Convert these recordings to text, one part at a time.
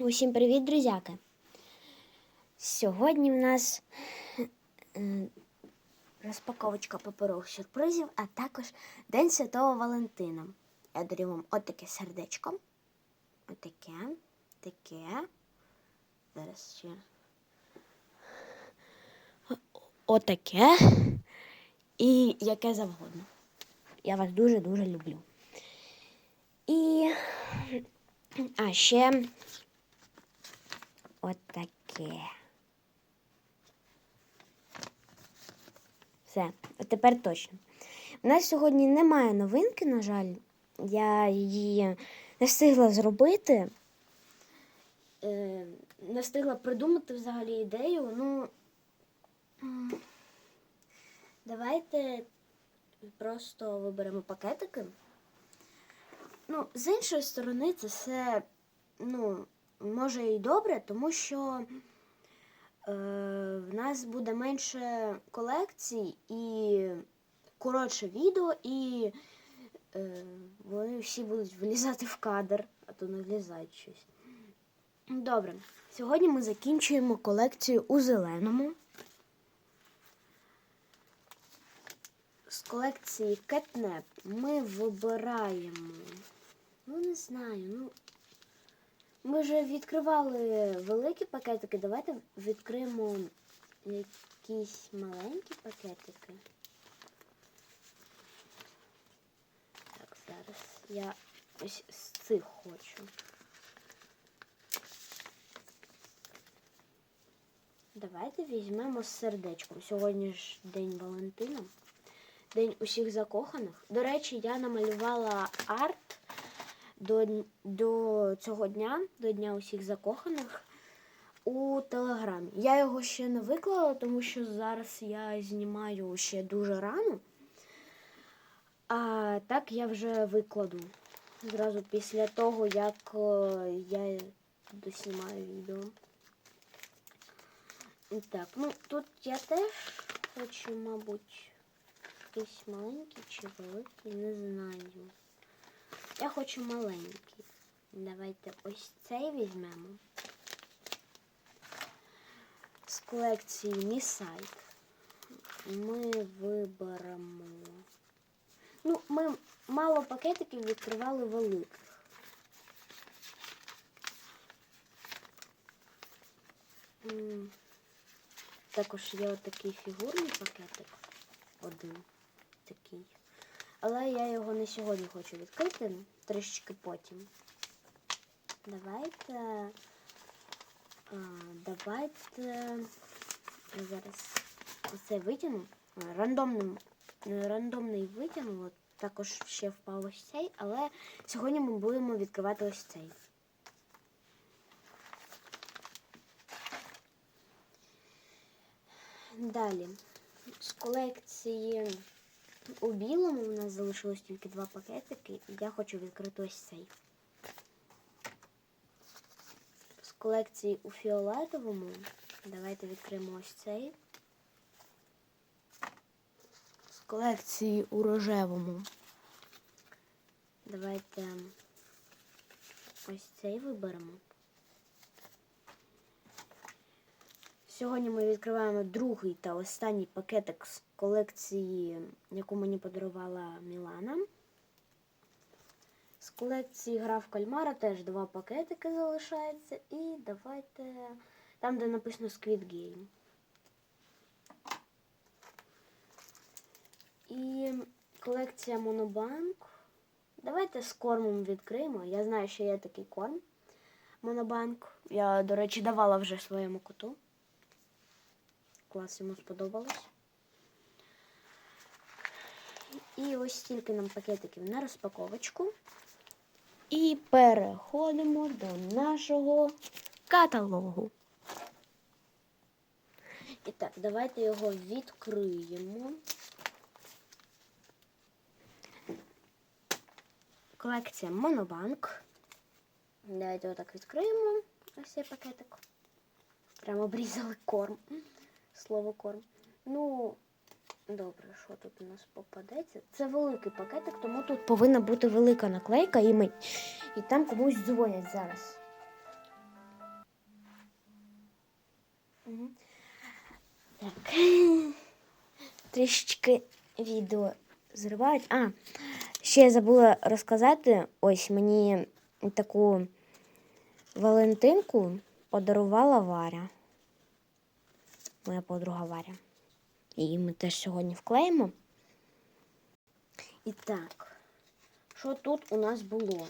Усім привіт, друзяки! Сьогодні в нас е, розпаковочка паперових сюрпризів, а також День Святого Валентина. Я дарю вам отаке сердечко. Отаке, таке. Зараз ще. Отаке. І яке завгодно. Я вас дуже-дуже люблю. І. А ще отаке. Все, от тепер точно. У нас сьогодні немає новинки, на жаль. Я її не встигла зробити. Е, не встигла придумати взагалі ідею. Ну, давайте просто виберемо пакетики. Ну, з іншої сторони, це все ну, може і добре, тому що е, в нас буде менше колекцій і коротше відео, і е, вони всі будуть влізати в кадр, а то не влізають щось. Добре, сьогодні ми закінчуємо колекцію у зеленому. З колекції Catnap ми вибираємо. Ну, не знаю, ну. Ми вже відкривали великі пакетики. Давайте відкриємо якісь маленькі пакетики. Так, зараз я ось з цих хочу. Давайте візьмемо з сердечком. Сьогодні ж День Валентина. День усіх закоханих. До речі, я намалювала арт до, до цього дня, до Дня усіх закоханих у Телеграмі. Я його ще не виклала, тому що зараз я знімаю ще дуже рано. А так я вже викладу. Зразу після того, як е, я доснімаю відео. Так, ну тут я теж хочу, мабуть, якийсь маленький чи великий, не знаю. Я хочу маленький. Давайте ось цей візьмемо. З колекції Місайт. Ми виберемо. Ну, ми мало пакетиків відкривали великих. Також є отакий фігурний пакетик. Один такий. Але я його не сьогодні хочу відкрити, трішечки потім. Давайте. Давайте я зараз оце витягну. Рандомним, рандомний витягну. Також ще впав ось цей, але сьогодні ми будемо відкривати ось цей. Далі. З колекції у білому у нас залишилось тільки два пакетики, і я хочу відкрити ось цей. З колекції у фіолетовому. Давайте відкриємо ось цей. З колекції у рожевому. Давайте ось цей виберемо. Сьогодні ми відкриваємо другий та останній пакетик з колекції, яку мені подарувала Мілана. З колекції гра в кальмара теж два пакетики залишається. І давайте там, де написано Squid Game. І колекція Монобанк. Давайте з кормом відкриємо. Я знаю, що є такий корм. Монобанк. Я, до речі, давала вже своєму коту. Клас йому сподобалось. І ось стільки нам пакетиків на розпаковочку. І переходимо до нашого каталогу. І так, давайте його відкриємо. Колекція Монобанк. Давайте отак відкриємо ось цей пакетик. Прямо обрізали корм. Слово корм. Ну, добре, що тут у нас попадеться? Це великий пакетик, тому тут повинна бути велика наклейка і ми. І там комусь дзвонять зараз. Мгм. Так. Трішечки відео зривають. А, ще я забула розказати. Ось мені таку Валентинку подарувала Варя. Моя подруга Варя. Її ми теж сьогодні вклеїмо. І так, що тут у нас було?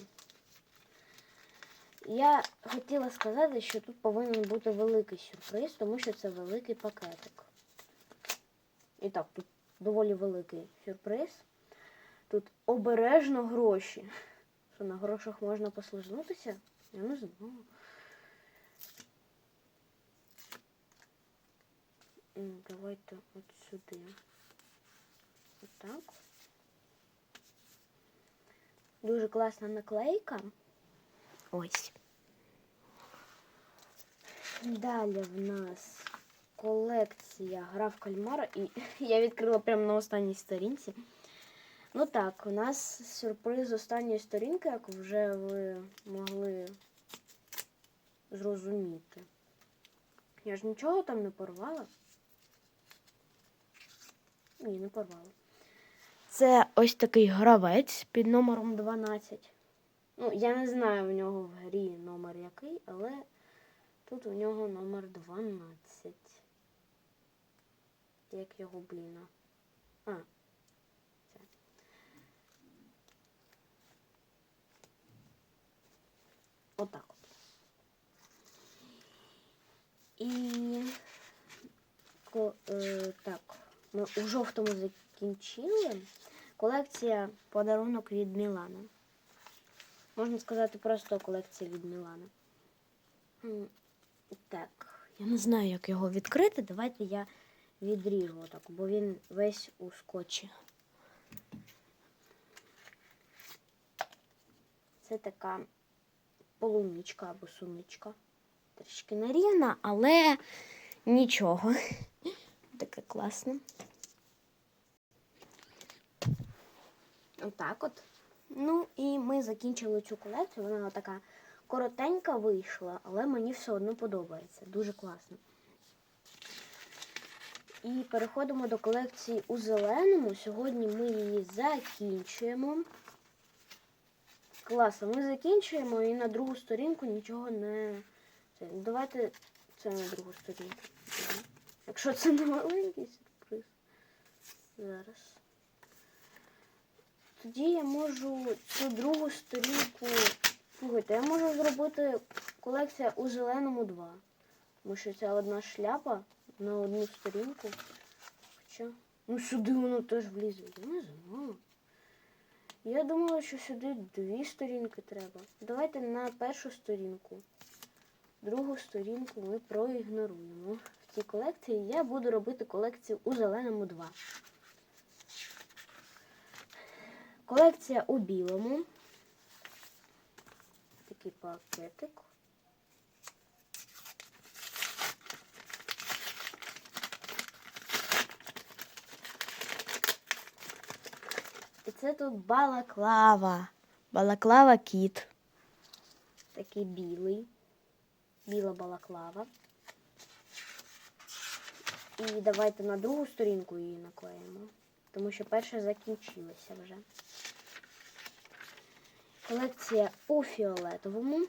Я хотіла сказати, що тут повинен бути великий сюрприз, тому що це великий пакетик. І так, тут доволі великий сюрприз. Тут обережно гроші. Що на грошах можна послизнутися? Я не знаю. Давайте от сюди. Отак. Дуже класна наклейка. Ось. Далі в нас колекція гра в кальмара. І я відкрила прямо на останній сторінці. Ну так, у нас сюрприз з останньої сторінки, як вже ви могли зрозуміти. Я ж нічого там не порвала. Ні, не порвала. Це ось такий гравець під номером 12. Ну, я не знаю в нього в грі номер який, але тут у нього номер 12. Як його, блін. А. Це. Отак от. І ко, е, так, ми у жовтому закінчили. Колекція подарунок від Мілана. Можна сказати, просто колекція від Мілана. Так, я не знаю, як його відкрити. Давайте я відріжу отак, бо він весь у скотчі. Це така полуничка або суничка. Трішки нерівна, але нічого. Таке класне. Отак от. Ну і ми закінчили цю колекцію. Вона така коротенька вийшла, але мені все одно подобається. Дуже класно. І переходимо до колекції у зеленому. Сьогодні ми її закінчуємо. Класно, ми закінчуємо і на другу сторінку нічого не. Давайте це на другу сторінку. Якщо це не маленький сюрприз. Зараз. Тоді я можу цю другу сторінку. Слухайте, я можу зробити колекція у зеленому 2. Тому що це одна шляпа на одну сторінку. Хоча. Ну сюди воно теж влізе. Я не знаю. Я думала, що сюди дві сторінки треба. Давайте на першу сторінку. Другу сторінку ми проігноруємо. В колекції я буду робити колекцію у зеленому 2. Колекція у білому. Такий пакетик. І це тут балаклава. Балаклава кіт. Такий білий. Біла балаклава. І давайте на другу сторінку її наклеїмо. Тому що перша закінчилася вже. Колекція у фіолетовому.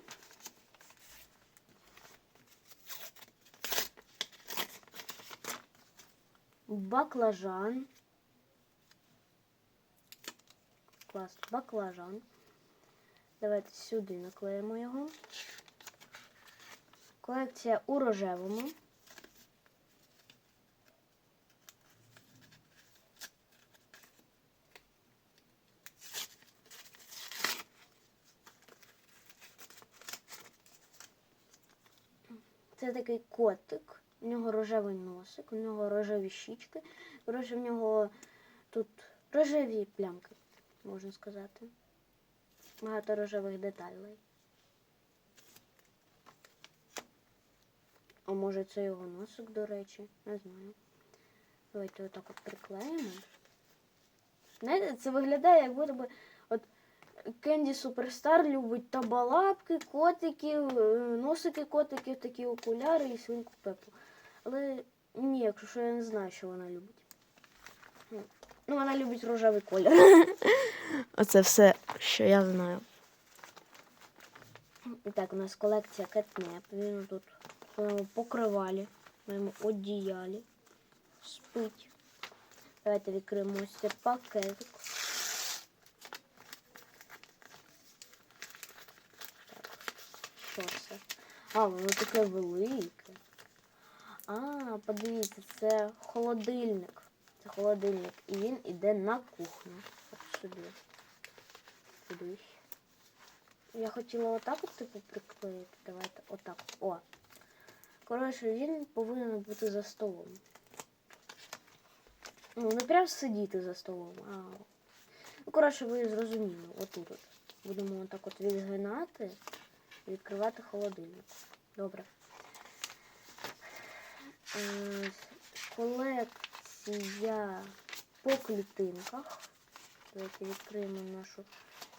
Баклажан. Клас, баклажан. Давайте сюди наклеїмо його. Колекція у рожевому. Це такий котик. У нього рожевий носик, у нього рожеві щічки. Коротше, в нього тут рожеві плямки, можна сказати. Багато рожевих деталей. А може це його носик, до речі, не знаю. Давайте отак от приклеїмо. Знаєте, це виглядає, як будто би Кенді Суперстар любить табалапки, котиків, е, носики котиків, такі окуляри і свинку Пепу. Але ні, якщо що я не знаю, що вона любить. Ну, Ну, вона любить рожевий колір. Оце все, що я знаю. І так, у нас колекція кетнеп. Він тут в своєму покривалі, в своєму одіялі. Спить. Давайте відкриємо ось цей пакетик. Так, що це? А, воно таке велике. А, подивіться, це холодильник. Це холодильник. І він іде на кухню. От сюди. Кудись. Я хотіла отак от типу приклеїти. Давайте отак. О. Коротше, він повинен бути за столом. Ну, не прям сидіти за столом, а. Ну, коротше, ви зрозуміли, отут от. Будемо отак от відгинати відкривати холодильник. Добре. Е, Колекція по клітинках. Давайте відкриємо нашу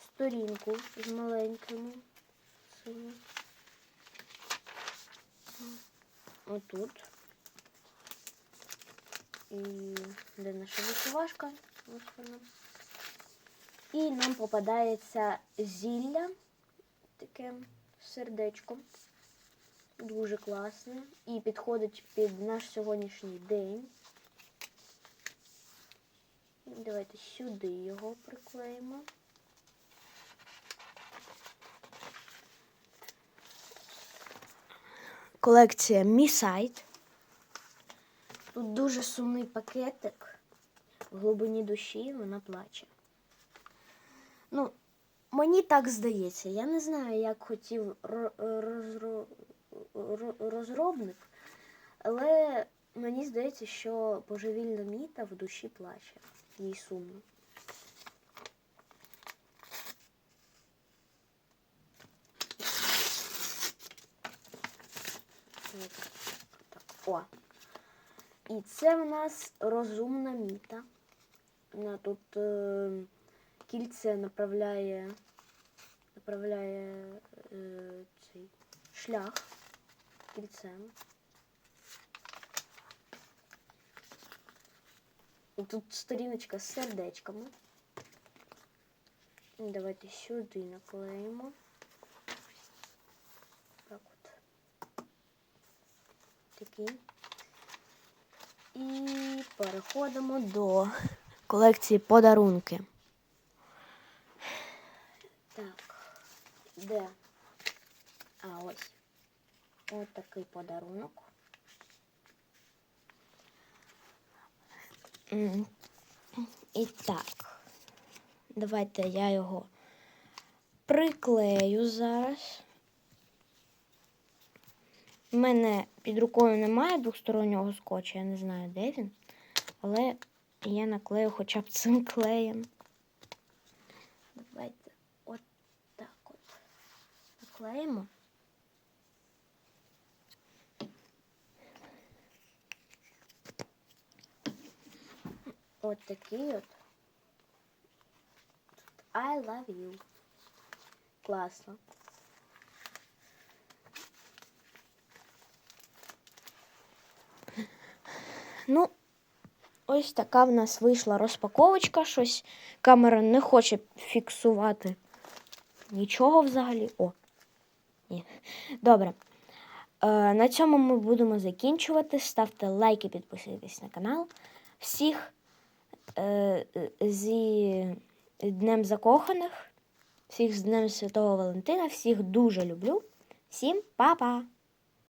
сторінку з маленькими. Отут. І де наша вишивашка? Ось вона. І нам попадається зілля, таке сердечко. Дуже класне. І підходить під наш сьогоднішній день. Давайте сюди його приклеїмо. Колекція Мій сайт. Тут дуже сумний пакетик. В глибині душі вона плаче. Ну, мені так здається. Я не знаю, як хотів ро- розро- розробник, але мені здається, що божевільна міта в душі плаче. Їй сумно. Так, О. І це в нас розумна міта. Вона тут е, кільце направляє, направляє е, цей шлях кільцем. Тут сторіночка з сердечками. Давайте сюди наклеїмо. Так от. Такий. І переходимо до колекції подарунки. Так, де? А, ось. Ось такий подарунок. І так. Давайте я його приклею зараз. У мене під рукою немає двостороннього скотча, я не знаю, де він. Але я наклею хоча б цим клеєм. Давайте от так от наклеїмо. От такий от. I love you. Класно. Ну, ось така в нас вийшла розпаковочка. Щось камера не хоче фіксувати нічого взагалі. О. Ні. Добре. Е, на цьому ми будемо закінчувати. Ставте лайки, підписуйтесь на канал. Всіх е, зі Днем Закоханих, всіх з Днем Святого Валентина, всіх дуже люблю. Всім па-па!